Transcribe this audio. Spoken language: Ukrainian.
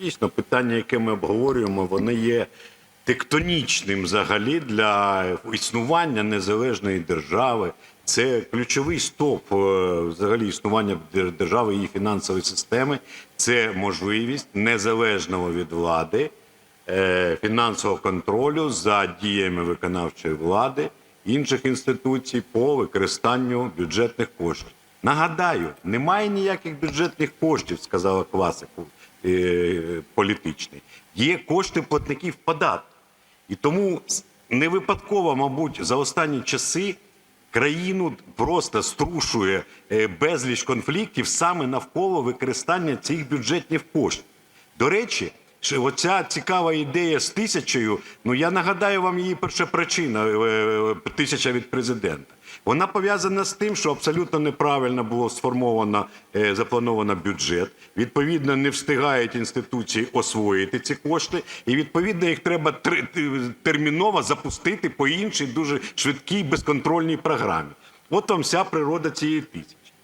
Дійсно, питання, яке ми обговорюємо, воно є тектонічним взагалі для існування незалежної держави. Це ключовий стоп е, взагалі існування держави і її фінансової системи. Це можливість незалежного від влади е, фінансового контролю за діями виконавчої влади інших інституцій по використанню бюджетних коштів. Нагадаю, немає ніяких бюджетних коштів, сказала класику е, політичний. Є кошти платників податків. І тому не випадково, мабуть, за останні часи країну просто струшує е, безліч конфліктів саме навколо використання цих бюджетних коштів. До речі, що оця цікава ідея з тисячею, ну я нагадаю вам її перша причина е, тисяча від президента. Вона пов'язана з тим, що абсолютно неправильно було сформовано е, заплановано бюджет. Відповідно, не встигають інституції освоїти ці кошти, і відповідно їх треба тр- терміново запустити по іншій дуже швидкій безконтрольній програмі. От вам вся природа цієї тисячі.